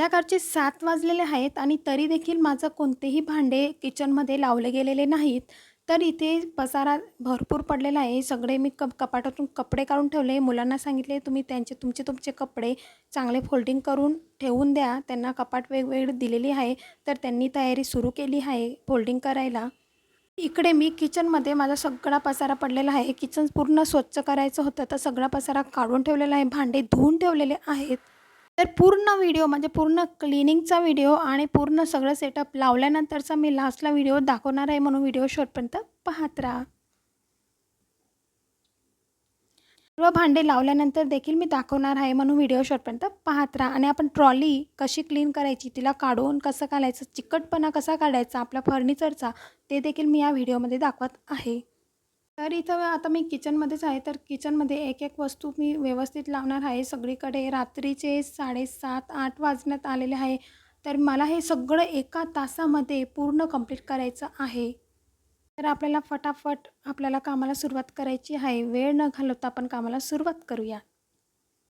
संध्याकाळचे सात वाजलेले आहेत आणि तरी देखील माझं कोणतेही भांडे किचनमध्ये लावले गेलेले नाहीत. तर इथे पसारा भरपूर पडलेला आहे. सगळे मी कप कपाटातून कपडे काढून ठेवले. मुलांना सांगितले तुम्ही त्यांचे तुमचे तुमचे कपडे चांगले फोल्डिंग करून ठेवून द्या. त्यांना कपाट वेगवेगळे दिलेली आहे. तर त्यांनी तयारी सुरू केली आहे फोल्डिंग करायला. इकडे मी किचनमध्ये माझा सगळा पसारा पडलेला आहे. किचन पूर्ण स्वच्छ करायचं होतं. तर सगळा पसारा काढून ठेवलेला आहे. भांडे धुवून ठेवलेले आहेत. तर पूर्ण व्हिडिओ म्हणजे पूर्ण क्लिनिंगचा व्हिडिओ आणि पूर्ण सगळं सेटअप लावल्यानंतरचा मी लास्टला व्हिडिओ दाखवणार आहे म्हणून व्हिडिओ शॉर्टपर्यंत पाहत राहा. सर्व भांडे लावल्यानंतर देखील मी दाखवणार आहे म्हणून व्हिडिओ शॉर्टपर्यंत पाहत राहा. आणि आपण ट्रॉली कशी क्लीन करायची तिला काढून कसं काढायचं चिकटपणा कसा काढायचा आपल्या फर्निचरचा ते देखील मी या व्हिडिओमध्ये दाखवत आहे. तर इथं आता मी किचनमध्येच आहे. तर किचनमध्ये एक एक वस्तू मी व्यवस्थित लावणार आहे. सगळीकडे रात्रीचे साडेसात आठ वाजण्यात आलेले आहे. तर मला हे सगळं एका तासामध्ये पूर्ण कंप्लीट करायचं आहे. तर आपल्याला फटाफट आपल्याला कामाला सुरुवात करायची आहे. वेळ न घालवता आपण कामाला सुरुवात करूया.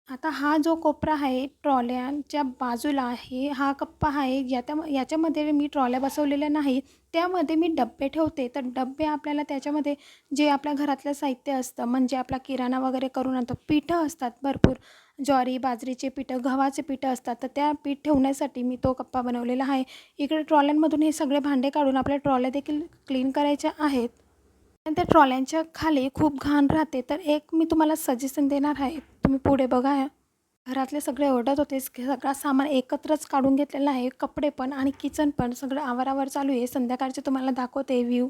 आता हा जो कोपरा आहे ट्रॉल्यांच्या बाजूला आहे हा कप्पा आहे याच्या याच्यामध्ये मी ट्रॉल्या बसवलेल्या नाही त्यामध्ये मी डब्बे ठेवते. तर डब्बे आपल्याला त्याच्यामध्ये जे आपल्या घरातलं साहित्य असतं म्हणजे आपला किराणा वगैरे करून आणतो पिठं असतात भरपूर. ज्वारी बाजरीचे पिठं गव्हाचे पिठं असतात. तर त्या पीठ ठेवण्यासाठी मी तो कप्पा बनवलेला आहे. इकडे ट्रॉल्यांमधून हे सगळे भांडे काढून आपल्या ट्रॉल्या देखील क्लीन करायच्या आहेत. आणि त्या ट्रॉल्यांच्या खाली खूप घाण राहते. तर एक मी तुम्हाला सजेशन देणार आहे. तुम्ही पुढे बघा. घरातले सगळे ओरडत होते. सगळा सामान एकत्रच काढून घेतलेला आहे. कपडे पण आणि किचन पण सगळं आवारावर चालू आहे. संध्याकाळचे तुम्हाला दाखवते व्ह्यू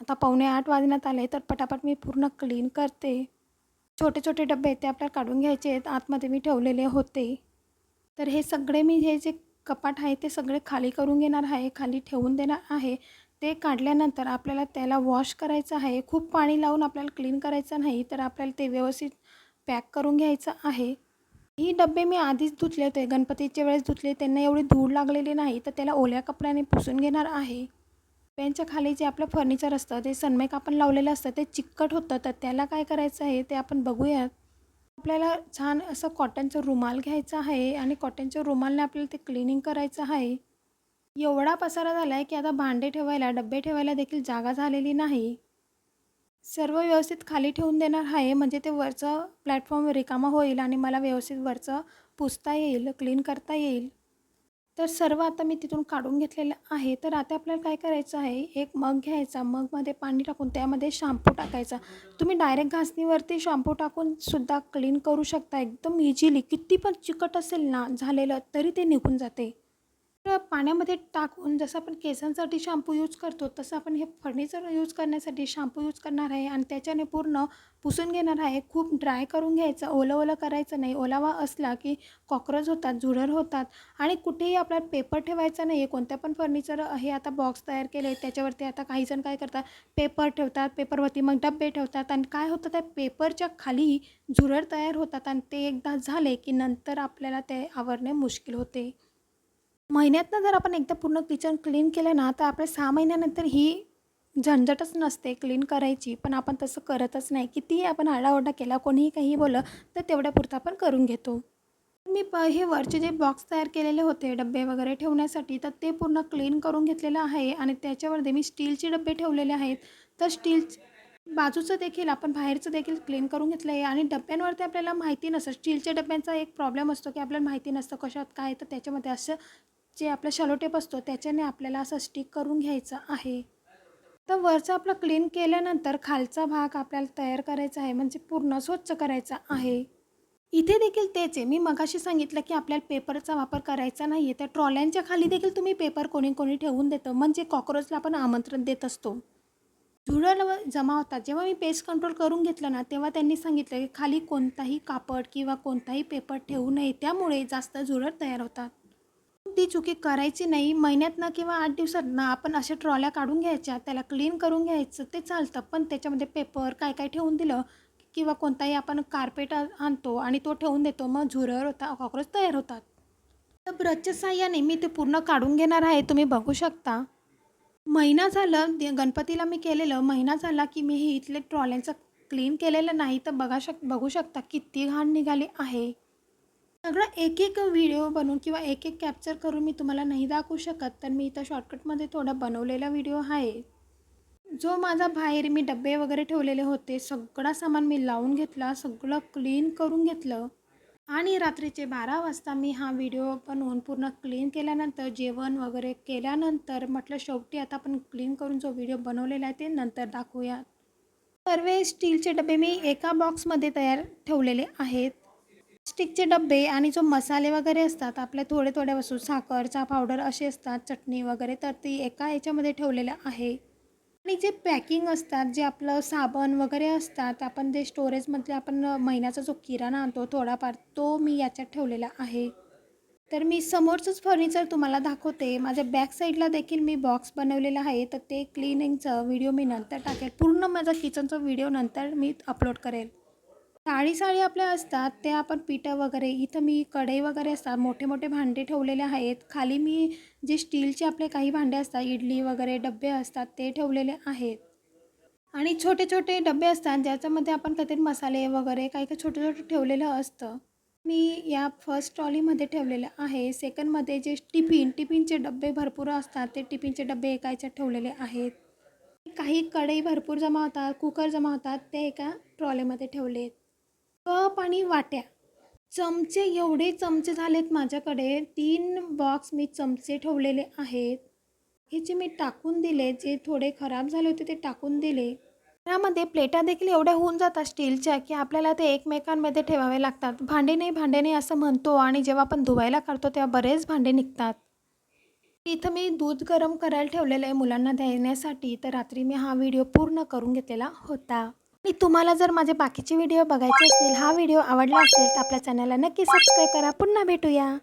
आता पावणे आठ वाजण्यात आले. तर पटापट मी पूर्ण क्लीन करते. छोटे छोटे डबे ते आपल्याला काढून घ्यायचे आहेत. आतमध्ये मी ठेवलेले होते. तर हे सगळे मी हे जे कपाट आहे ते सगळे खाली करून घेणार आहे. खाली ठेवून देणार आहे. ते काढल्यानंतर आपल्याला त्याला वॉश करायचं आहे खूप पाणी लावून आपल्याला क्लीन करायचं नाही तर आपल्याला ते व्यवस्थित पॅक करून घ्यायचं आहे. ही डबे मी आधीच धुतले होते गणपतीच्या वेळेस धुतले त्यांना एवढी धूळ लागलेली नाही तर त्याला ओल्या कपड्याने पुसून घेणार आहे. डब्यांच्या खाली जे आपलं फर्निचर असतं ते सनमेक आपण लावलेलं असतं ते चिकट होतं तर त्याला काय करायचं आहे ते आपण बघूयात. आपल्याला छान असं कॉटनचं रुमाल घ्यायचं आहे आणि कॉटनच्या रुमालने आपल्याला ते क्लिनिंग करायचं आहे. एवढा पसारा झाला आहे की आता भांडे ठेवायला डब्बे ठेवायला देखील जागा झालेली नाही. सर्व व्यवस्थित खाली ठेवून देणार आहे म्हणजे ते वरचं प्लॅटफॉर्म रिकामा होईल आणि मला व्यवस्थित वरचं पुसता येईल क्लीन करता येईल. तर सर्व आता मी तिथून काढून घेतलेलं आहे. तर आता आपल्याला काय करायचं आहे? एक मग घ्यायचा मगमध्ये पाणी टाकून त्यामध्ये शॅम्पू टाकायचा. तुम्ही डायरेक्ट घासणीवरती शॅम्पू टाकून सुद्धा क्लीन करू शकता. एकदम इझिली किती पण चिकट असेल ना झालेलं तरी ते निघून जाते. तर पाण्यामध्ये टाकून जसं आपण केसांसाठी शॅम्पू यूज करतो तसं आपण हे फर्निचर यूज करण्यासाठी शॅम्पू यूज करणार आहे आणि त्याच्याने पूर्ण पुसून घेणार आहे. खूप ड्राय करून घ्यायचं ओलं ओलं करायचं नाही. ओलावा असला की कॉक्रोच होतात झुडर होतात आणि कुठेही आपल्याला पेपर ठेवायचा नाही आहे कोणत्या पण फर्निचर हे आता बॉक्स तयार केले त्याच्यावरती आता काही जण काय करतात पेपर ठेवतात पेपरवरती मग डब्बे ठेवतात आणि काय होतं त्या पेपरच्या खाली झुरळ तयार होतात आणि ते एकदा झाले की नंतर आपल्याला ते आवरणे मुश्किल होते. महिन्यातनं जर आपण एकदा पूर्ण किचन क्लीन केलं ना तर आपल्या सहा महिन्यानंतर ही झंझटच नसते क्लीन करायची. पण आपण तसं करतच नाही. कितीही आपण आडाओरडा केला कोणीही काही बोललं तर तेवढ्यापुरतं आपण करून घेतो. मी प हे वरचे जे बॉक्स तयार केलेले होते डबे वगैरे ठेवण्यासाठी तर ते पूर्ण क्लीन करून घेतलेलं आहे आणि त्याच्यावरती मी स्टीलचे डबे ठेवलेले आहेत. तर स्टील बाजूचं देखील आपण बाहेरचं देखील क्लीन करून घेतलं आहे आणि डब्यांवरती आपल्याला माहिती नसतं. स्टीलच्या डब्यांचा एक प्रॉब्लेम असतो की आपल्याला माहिती नसतं कशात काय तर त्याच्यामध्ये असं जे आपलं शॅलो टेप असतो त्याच्याने आपल्याला असं स्टिक करून घ्यायचं आहे. तर वरचं आपलं क्लीन केल्यानंतर खालचा भाग आपल्याला तयार करायचा आहे म्हणजे पूर्ण स्वच्छ करायचा आहे. इथे देखील तेच आहे. मी मगाशी सांगितलं की आपल्याला पेपरचा वापर करायचा नाही आहे त्या ट्रॉल्यांच्या खाली देखील तुम्ही पेपर कोणी कोणी ठेवून देतं. म्हणजे कॉक्रोचला आपण आमंत्रण देत असतो. झुरळ जमा होतात. जेव्हा मी पेस्ट कंट्रोल करून घेतलं ना तेव्हा त्यांनी सांगितलं की खाली कोणताही कापड किंवा कोणताही पेपर ठेवू नये. त्यामुळे जास्त झुरळ तयार होतात. ती चुकी करायची नाही महिन्यातनं किंवा आठ दिवसात ना आपण अशा ट्रॉल्या काढून घ्यायच्या त्याला क्लीन करून घ्यायचं ते चालतं. पण त्याच्यामध्ये पेपर काय काय ठेवून दिलं किंवा कोणताही आपण कार्पेट आणतो आणि तो ठेवून देतो मग झुरळ होता कॉक्रोच तयार होतात. तर ब्रशच्या साह्याने मी ते पूर्ण काढून घेणार आहे तुम्ही बघू शकता. महिना झालं गणपतीला मी केलेलं महिना झाला की मी हे इथले ट्रॉल्यांचं क्लीन केलेलं नाही तर बघा शक बघू शकता किती घाण निघाली आहे. सगळं एक एक व्हिडिओ बनवून किंवा एक एक कॅप्चर करून मी तुम्हाला नाही दाखवू शकत तर मी इथं शॉर्टकटमध्ये थोडा बनवलेला व्हिडिओ आहे. जो माझा बाहेर मी डबे वगैरे ठेवलेले होते सगळा सामान मी लावून घेतला सगळं क्लीन करून घेतलं. आणि रात्रीचे बारा वाजता मी हा व्हिडिओ बनवून पूर्ण क्लीन केल्यानंतर जेवण वगैरे केल्यानंतर म्हटलं शेवटी आता आपण क्लीन करून जो व्हिडिओ बनवलेला आहे ते नंतर दाखवूया सर्व स्टीलचे डबे मी एका बॉक्समध्ये तयार ठेवलेले आहेत. स्टिकचे डबे आणि जो मसाले वगैरे असतात आपल्या थोडे थोड्या वस्तू साखर चहा पावडर असे असतात चटणी वगैरे तर ती एका याच्यामध्ये ठेवलेलं आहे. आणि जे पॅकिंग असतात जे आपलं साबण वगैरे असतात आपण जे स्टोरेजमधले आपण महिन्याचा जो किराणा आणतो थोडाफार तो मी याच्यात ठेवलेला आहे. तर मी समोरचंच फर्निचर तुम्हाला दाखवते. माझ्या बॅक साईडला देखील मी बॉक्स बनवलेला आहे तर ते क्लिनिंगचं व्हिडिओ मी नंतर टाकेल. पूर्ण माझा किचनचा व्हिडिओ नंतर मी अपलोड करेल. साळी साळी आपल्या असतात ते आपण पिठं वगैरे इथं मी कढई वगैरे असतात मोठे मोठे भांडे ठेवलेले आहेत. खाली मी जे स्टीलचे आपले काही भांडे असतात इडली वगैरे डबे असतात ते ठेवलेले आहेत. आणि छोटे छोटे डबे असतात ज्याच्यामध्ये आपण काहीतरी मसाले वगैरे काही काही छोटं छोटं ठेवलेलं असतं. मी या फर्स्ट ट्रॉलीमध्ये ठेवलेलं आहे. सेकंडमध्ये जे टिफिन टिफिनचे डबे भरपूर असतात ते टिफिनचे डबे एका याच्यात ठेवलेले आहेत. काही कढई भरपूर जमा होतात कुकर जमा होतात ते एका ट्रॉलीमध्ये ठेवले कप आणि वाट्या. चमचे एवढे चमचे झालेत माझ्याकडे. तीन बॉक्स मी चमचे ठेवलेले आहेत. हे जे मी टाकून दिले. जे थोडे खराब झाले होते ते टाकून दिले. त्यामध्ये प्लेटा देखील एवढ्या होऊन जातात स्टीलच्या की आपल्याला ते एकमेकांमध्ये ठेवावे लागतात. भांडे नाही भांडे नाही असं म्हणतो आणि जेव्हा आपण धुवायला काढतो तेव्हा बरेच भांडे निघतात. इथं मी दूध गरम करायला ठेवलेलं आहे मुलांना देण्यासाठी तर रात्री मी हा व्हिडिओ पूर्ण करून घेतलेला होता. आणि तुम्हाला जर माझे बाकीचे व्हिडिओ बघायचे असतील हा व्हिडिओ आवडला असेल तर आपल्या चॅनलला नक्की सबस्क्राईब करा. पुन्हा भेटूया.